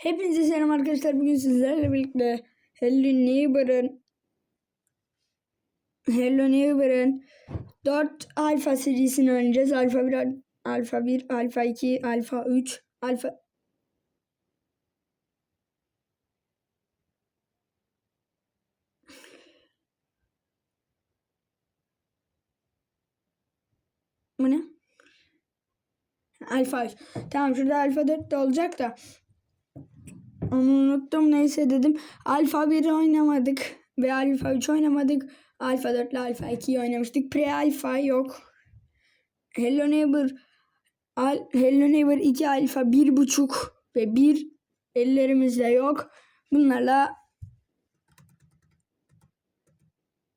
Hepinize selam arkadaşlar. Bugün sizlerle birlikte Hello Neighbor'ın Hello Neighbor'ın 4 alfa serisini oynayacağız. Alfa 1, alfa 1, alfa 2, alfa 3, alfa Bu ne? Alfa 3. Tamam şurada alfa 4 de olacak da. Onu unuttum neyse dedim. Alfa 1 oynamadık ve alfa 3 oynamadık. Alfa 4 ile alfa 2'yi oynamıştık. Pre alfa yok. Hello Neighbor Al, Hello Neighbor 2 alfa 1.5 ve 1 ellerimizde yok. Bunlarla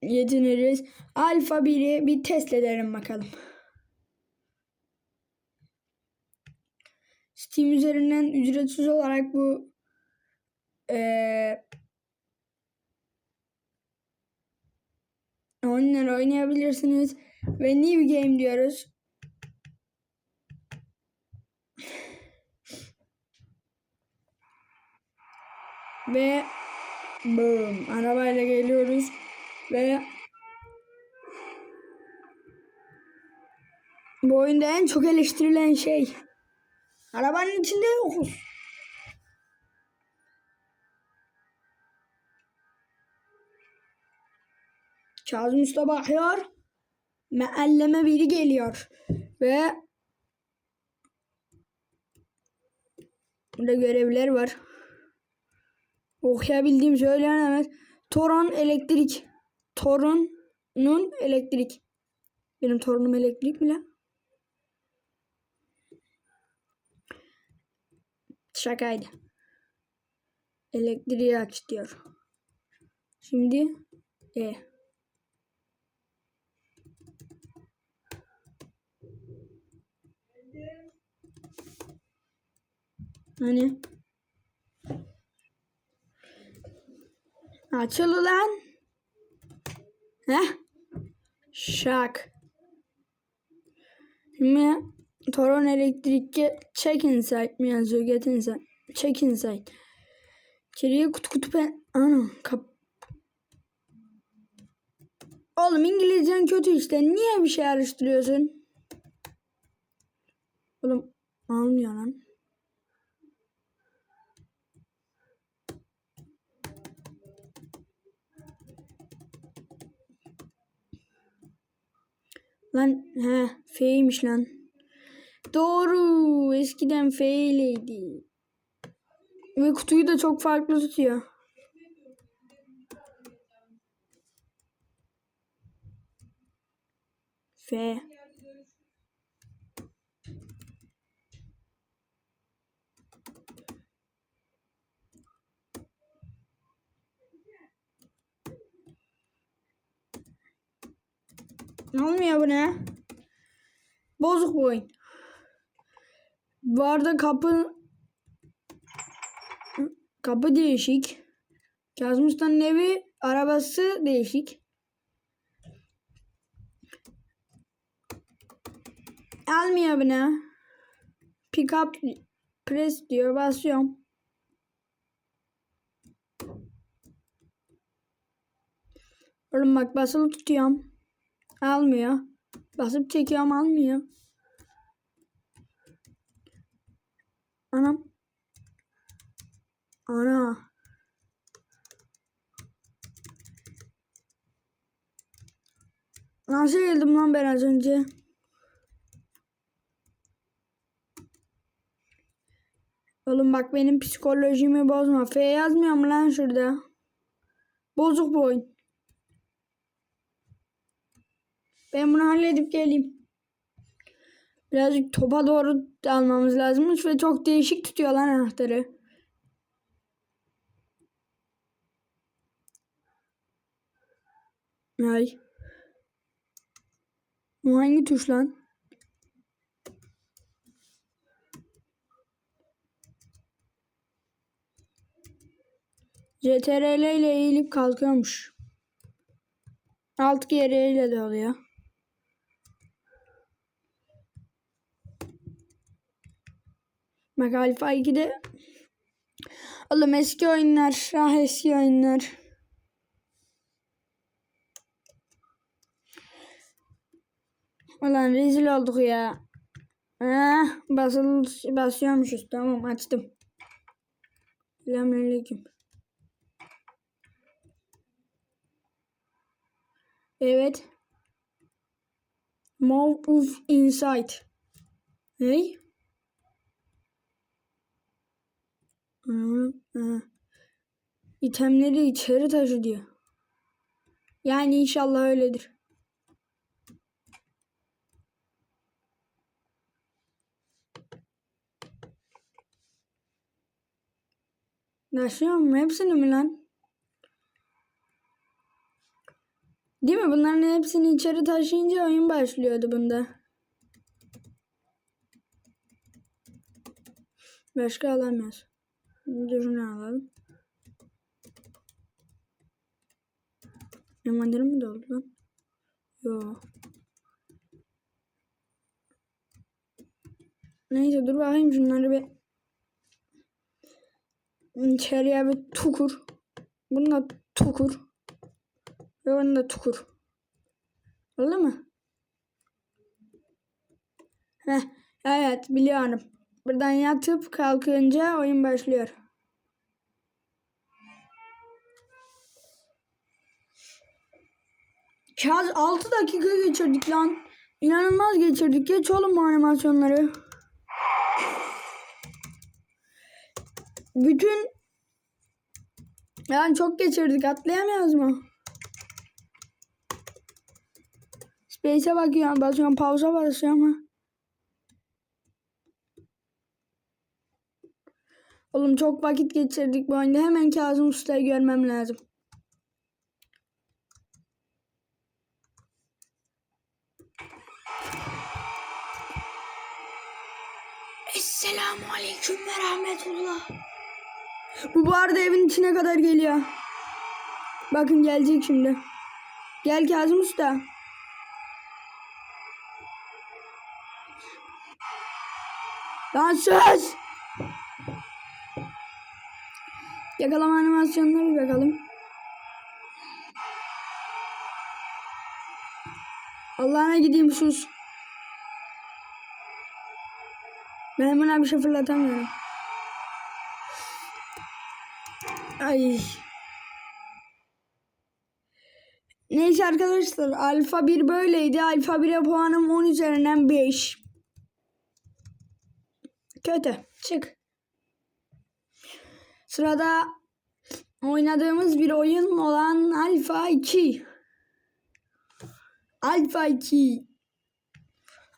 yetiniriz. Alfa 1'i bir test edelim bakalım. Steam üzerinden ücretsiz olarak bu eee oyunları oynayabilirsiniz. Ve new game diyoruz. Ve boom arabayla geliyoruz ve bu oyunda en çok eleştirilen şey arabanın içinde yokuz. Kazım Usta bakıyor. Mealleme biri geliyor. Ve burada görevler var. Okuyabildiğim söylenemez. Toron elektrik. Torunun elektrik. Benim torunum elektrik mi lan? Şakaydı. Elektriği aç diyor. Şimdi E. Hani? Açıl ulan. Heh. Şak. Şimdi Toron elektrikçe check inside mi yazıyor get inside. Check inside. İçeriye kutu kutu pen... Ana kap... Oğlum İngilizcen kötü işte. Niye bir şey araştırıyorsun? Oğlum almıyor lan. Lan he F'ymiş lan. Doğru. Eskiden F ileydi. Ve kutuyu da çok farklı tutuyor. F. olmuyor bu ne? Bozuk bu oyun. Bu arada kapı kapı değişik. Kazım Usta'nın evi arabası değişik. Almıyor beni. Pick up press diyor basıyorum. Oğlum bak basılı tutuyorum. Almıyor. Basıp çekiyorum almıyor. Anam. Ana. Nasıl geldim lan ben az önce? Oğlum bak benim psikolojimi bozma. F yazmıyor mu lan şurada? Bozuk bu oyun. Ben bunu halledip geleyim. Birazcık topa doğru almamız lazımmış ve çok değişik tutuyor lan anahtarı. Ay. Bu hangi tuş lan? CTRL ile eğilip kalkıyormuş. Alt geriyle de oluyor. Bak Alfa 2'de Oğlum eski oyunlar. Ah eski oyunlar. Ulan rezil olduk ya. Ah, basıl basıyormuşuz. Tamam açtım. Selamünaleyküm. Evet. Move of Insight. Hey. İtemleri içeri taşı diyor. Yani inşallah öyledir. Taşıyor mu? Hepsini mi lan? Değil mi? Bunların hepsini içeri taşıyınca oyun başlıyordu bunda. Başka alamıyoruz. Şunu alalım. Envanterim mi doldu lan? Yo. Neyse dur bakayım şunları bir içeriye bir tukur. Bunu da tukur. Ve bunu da tukur. Oldu mu? Heh, evet biliyorum. Buradan yatıp kalkınca oyun başlıyor. Kaz 6 dakika geçirdik lan. İnanılmaz geçirdik. Geç oğlum bu animasyonları. Bütün yani çok geçirdik. Atlayamıyoruz mu? Space'e bakıyorum. Basıyorum. Pause'a basıyorum Oğlum çok vakit geçirdik bu oyunda. Hemen Kazım Usta'yı görmem lazım. Esselamu Aleyküm ve Rahmetullah. Bu bu arada evin içine kadar geliyor. Bakın gelecek şimdi. Gel Kazım Usta. Lan söz. Yakalama animasyonuna bir bakalım. Allah'ına gideyim sus. Ben hemen bir şey fırlatamıyorum. Ay. Neyse arkadaşlar alfa 1 böyleydi. Alfa 1'e puanım 10 üzerinden 5. Kötü. Çık. Sırada oynadığımız bir oyun olan Alpha 2. Alpha 2.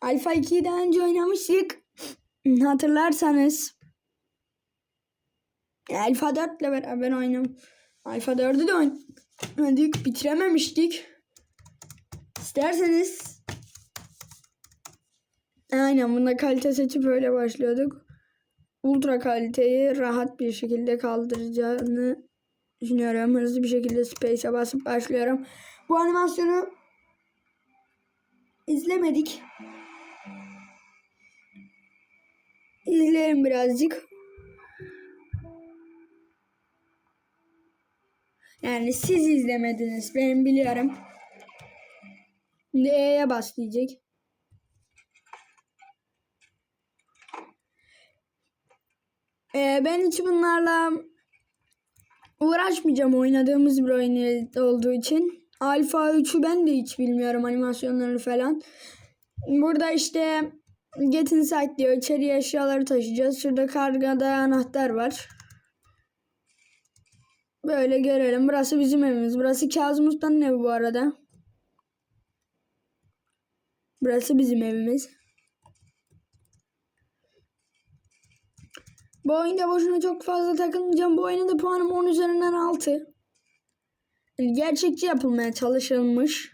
Alpha 2'yi daha önce oynamıştık. Hatırlarsanız. Alpha 4 ile beraber oynadım. Alpha 4'ü de oynadık. Bitirememiştik. İsterseniz Aynen bunda kalite seçip öyle başlıyorduk. Ultra kaliteyi rahat bir şekilde kaldıracağını düşünüyorum. Hızlı bir şekilde Space'e basıp başlıyorum. Bu animasyonu izlemedik. İzleyelim birazcık. Yani siz izlemediniz. Ben biliyorum. Şimdi E'ye bas diyecek. Ee, ben hiç bunlarla uğraşmayacağım oynadığımız bir oyun olduğu için. Alfa 3'ü ben de hiç bilmiyorum animasyonlarını falan. Burada işte Get Inside diyor. İçeriye eşyaları taşıyacağız. Şurada kargada anahtar var. Böyle görelim. Burası bizim evimiz. Burası Kazım Usta'nın evi bu arada. Burası bizim evimiz. Bu oyunda boşuna çok fazla takılmayacağım. Bu oyunda da puanım 10 üzerinden 6. Yani gerçekçi yapılmaya çalışılmış.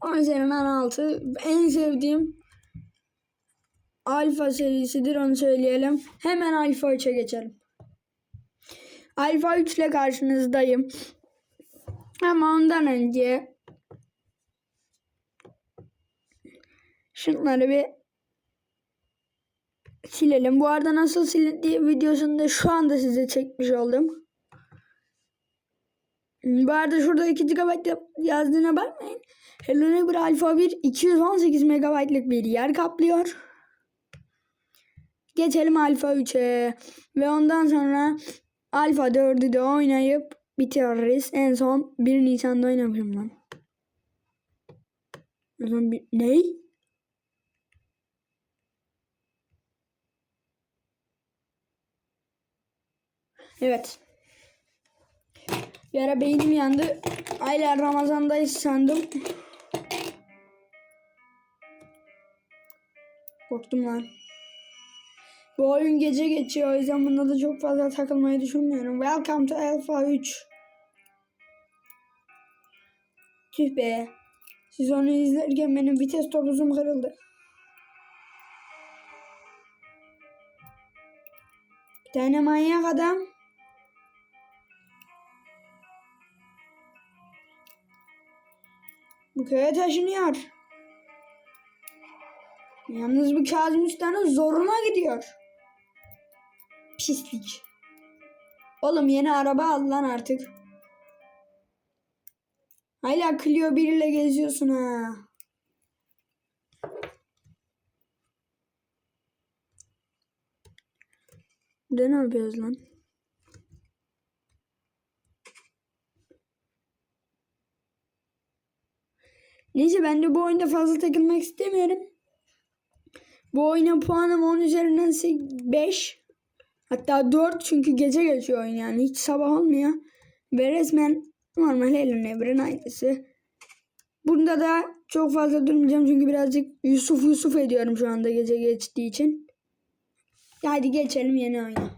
10 üzerinden 6. En sevdiğim Alfa serisidir onu söyleyelim. Hemen Alfa 3'e geçelim. Alfa 3 ile karşınızdayım. Ama ondan önce şunları bir silelim. Bu arada nasıl silindiği videosunu da şu anda size çekmiş oldum. Bu arada şurada 2 GB yazdığına bakmayın. Hello Neighbor Alpha 1 218 MB'lık bir yer kaplıyor. Geçelim Alpha 3'e. Ve ondan sonra Alpha 4'ü de oynayıp bitiririz. En son 1 Nisan'da oynamışım lan. O Evet. Bir ara beynim yandı. Aylar Ramazan'dayız sandım. Korktum lan. Bu oyun gece geçiyor. O yüzden bunda da çok fazla takılmayı düşünmüyorum. Welcome to Alpha 3. Tüh be. Siz onu izlerken benim vites topuzum kırıldı. Bir tane manyak adam. Bu köye taşınıyor. Yalnız bu Kazım Usta'nın zoruna gidiyor. Pislik. Oğlum yeni araba al lan artık. Hala Clio 1 ile geziyorsun ha. Ne yapıyoruz lan? Neyse ben de bu oyunda fazla takılmak istemiyorum. Bu oyuna puanım 10 üzerinden 5. Hatta 4 çünkü gece geçiyor oyun yani hiç sabah olmuyor. Ve resmen normal Hello Neighbor'ın aynısı. Bunda da çok fazla durmayacağım çünkü birazcık Yusuf Yusuf ediyorum şu anda gece geçtiği için. Hadi geçelim yeni oyuna.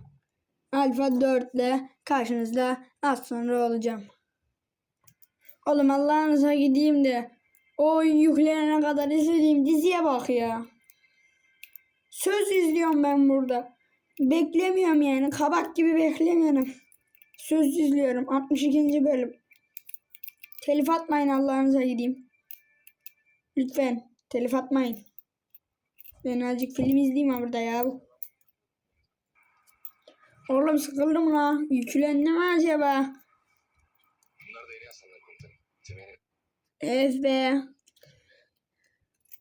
Alfa 4 ile karşınızda az sonra olacağım. Oğlum Allah'ınıza gideyim de o oyun yüklenene kadar izlediğim diziye bak ya. Söz izliyorum ben burada. Beklemiyorum yani. Kabak gibi beklemiyorum. Söz izliyorum. 62. bölüm. Telif atmayın Allah'ınıza gideyim. Lütfen. Telif atmayın. Ben azıcık film izleyeyim burada ya. Oğlum sıkıldım la. Yüklendi mi acaba? Bunlar da yeni aslanlar komutanım. Temeli Evet be.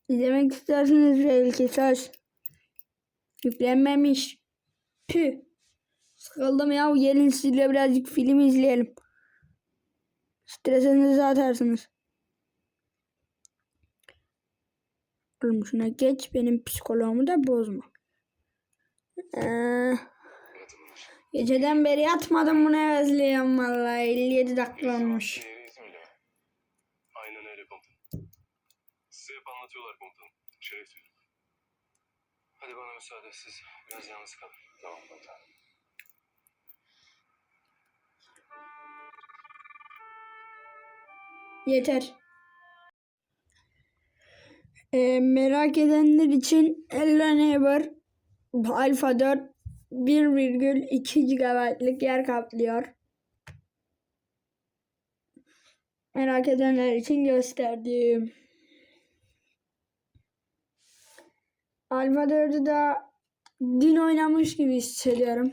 İzlemek isterseniz belki söz. Yüklenmemiş. Püh. Sıkıldım ya. Gelin sizle birazcık film izleyelim. Stresinizi atarsınız. Oğlum şuna geç. Benim psikoloğumu da bozma. Ee, geceden beri yatmadım bunu özlüyorum vallahi. 57 dakika olmuş. Şehri İzmir'de mi? Aynen öyle komutanım. Size hep anlatıyorlar komutanım. Şeref duydum. Hadi bana müsaade siz biraz yalnız kalın. Tamam komutanım. Yeter. Ee, merak edenler için Hello Neighbor Alpha 4 1,2 GB'lık yer kaplıyor. Merak edenler için gösterdim. Alpha 4'ü de dün oynamış gibi hissediyorum.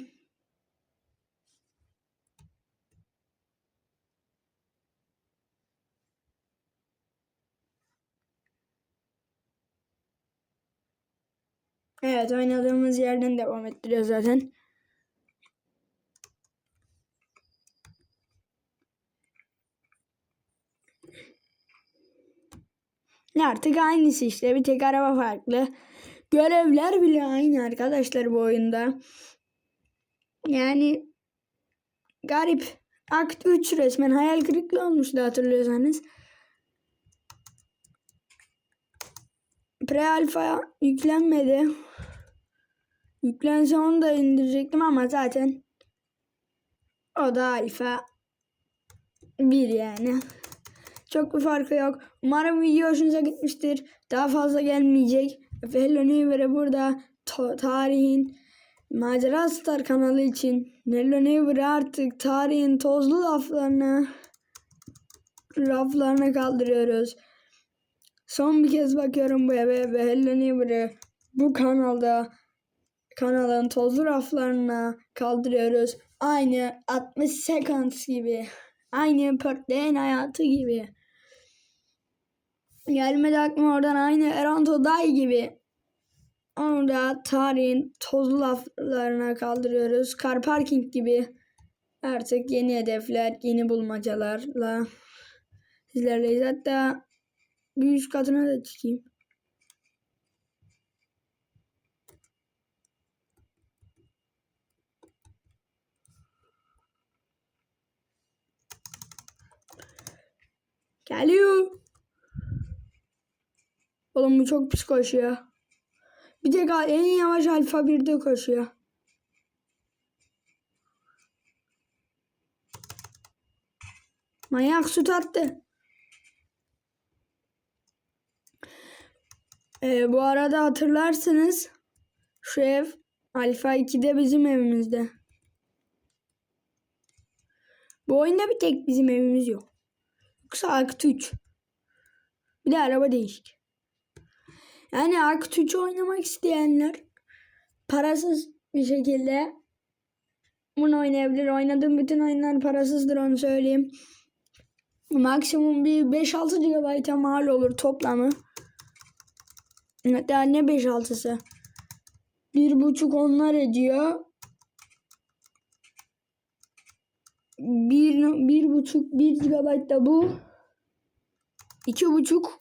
Evet oynadığımız yerden devam ettiriyor zaten. Artık aynısı işte bir tek araba farklı. Görevler bile aynı arkadaşlar bu oyunda. Yani garip. Akt 3 resmen hayal kırıklığı olmuştu hatırlıyorsanız. Pre-alfa yüklenmedi. Yüklense onu da indirecektim ama zaten o da alfa 1 yani. Çok bir farkı yok. Umarım video hoşunuza gitmiştir. Daha fazla gelmeyecek. Ve Hello burada ta- tarihin Macera Star kanalı için Hello Neighbor'ı artık tarihin tozlu laflarına raflarına kaldırıyoruz. Son bir kez bakıyorum bu eve ve Hello Neighbor'ı bu kanalda kanalın tozlu raflarına kaldırıyoruz. Aynı 60 seconds gibi. Aynı Pörtleyen hayatı gibi. Gelmedi aklıma oradan aynı Eranto Day gibi. Onu da tarihin tozlu laflarına kaldırıyoruz. Car parking gibi. Artık yeni hedefler, yeni bulmacalarla sizlerleyiz. Hatta bir üst katına da çıkayım. Geliyor. Oğlum bu çok pis koşuyor. Bir gal- en yavaş alfa 1'de koşuyor. Manyak süt attı. Ee, bu arada hatırlarsınız şu ev Alfa 2'de bizim evimizde. Bu oyunda bir tek bizim evimiz yok. Yoksa Ark 3. Bir de araba değişik. Yani 3'ü oynamak isteyenler parasız bir şekilde bunu oynayabilir. Oynadığım bütün oyunlar parasızdır onu söyleyeyim. Maksimum bir 5-6 GB'a mal olur toplamı. Hatta ne 5-6'sı? Bir buçuk onlar ediyor. Bir, bir buçuk bir GB da bu. İki buçuk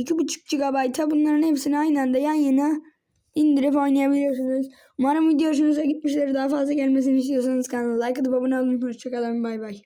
iki buçuk GB'a bunların hepsini aynı anda yan yana indirip oynayabiliyorsunuz. Umarım video hoşunuza gitmiştir. Daha fazla gelmesini istiyorsanız kanala like atıp abone olun. Hoşçakalın. Bay bay.